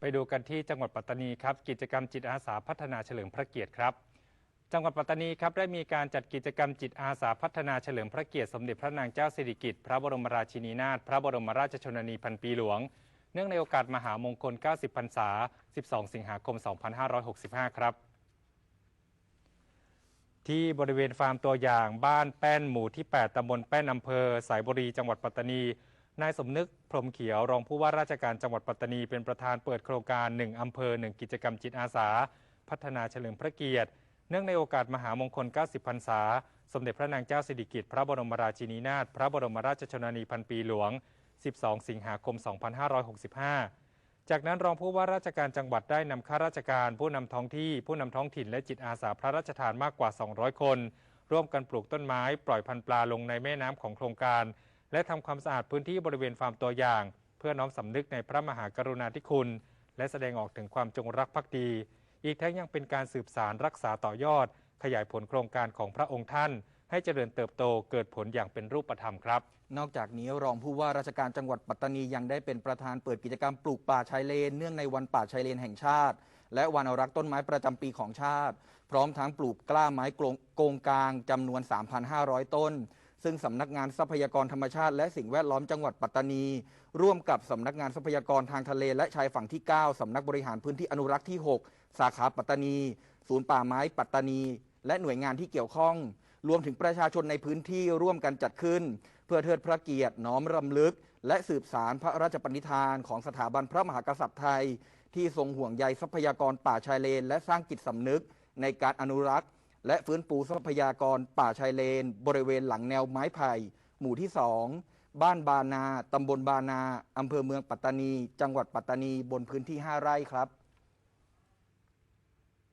ไปดูกันที่จังหวัดปัตตานีครับกิจกรรมจิตอาสาพัฒนาเฉลิมพระเกียรติครับ จังหวัดปัตตานีครับได้มีการจัดกิจกรรมจิตอาสาพัฒนาเฉลิมพระเกียรติสมเด็จพระนางเจ้าสิริกิติ์พระบรมราชินีนาถพระบรมราชชนนีพันปีหลวง เนื่องในโอกาสมหามงคล 90 พรรษา 12 สิงหาคม 2565 ครับ ที่บริเวณฟาร์มตัวอย่างบ้านแป้นหมู่ที่ 8ตำบลแป้นอำเภอสายบุรีจังหวัดปัตตานี นายสมนึกพรมเขียวรองผู้ว่าราชการจังหวัดปัตตานีเป็นประธานเปิดโครงการ 1 อำเภอ 1 กิจกรรมจิตอาสา พัฒนาเฉลิมพระเกียรติ เนื่องในโอกาสมหามงคล 90 พรรษา สมเด็จพระนางเจ้าสิริกิติ์พระบรมราชินีนาถพระบรมราชชนนีพันปีหลวง 12 สิงหาคม 2565 จากนั้นรองผู้ว่าราชการจังหวัดได้นำข้าราชการ ผู้นำท้องที่ผู้นำท้องถิ่นและจิตอาสาพระราชทานมากกว่า 200 คน ร่วมกันปลูกต้นไม้ ปล่อยพันธุ์ปลาลงในแม่น้ำของโครงการ และทำความสะอาดพื้นที่บริเวณฟาร์มตัวอย่าง เพื่อน้อมสำนึกในพระมหากรุณาธิคุณ และแสดงออกถึงความจงรักภักดี อีกทั้งยังเป็นการสืบสารรักษาต่อยอด ขยายผลโครงการของพระองค์ท่าน ให้เจริญเติบโตเกิดผลอย่างเป็นรูปธรรมครับ นอกจากนี้รองผู้ว่าราชการจังหวัดปัตตานียังได้เป็นประธานเปิดกิจกรรมปลูกป่าชายเลน เนื่องในวันป่าชายเลนแห่งชาติ และวันอนุรักษ์ต้นไม้ประจำปีของชาติ พร้อมทั้งปลูกกล้าไม้โกงกงกลางจำนวน 3,500 ต้น ซึ่งสำนักงานทรัพยากรธรรมชาติ และสิ่งแวดล้อมจังหวัดปัตตานี ร่วมกับสำนักงานทรัพยากรทางทะเลและชายฝั่งที่ 9สำนักบริหารพื้นที่อนุรักษ์ที่ 6 สาขาปัตตานี ศูนย์ป่าไม้ปัตตานี และหน่วยงานที่เกี่ยวข้อง รวมถึงประชาชนในพื้นที่ร่วมกันจัดขึ้น เพื่อเทิดพระเกียรติน้อมรำลึก และสืบสารพระราชปณิธานของสถาบันพระมหากษัตริย์ไทย ที่ทรงห่วงใยทรัพยากรป่าชายเลน และสร้างจิตสำนึกในการอนุรักษ์ และฟื้นฟูทรัพยากรป่าชายเลน บริเวณหลังแนวไม้ไผ่ หมู่ที่ 2 บ้านบานา ตำบลบานา อำเภอเมืองปัตตานี จังหวัดปัตตานีบนพื้นที่ 5 ไร่ครับ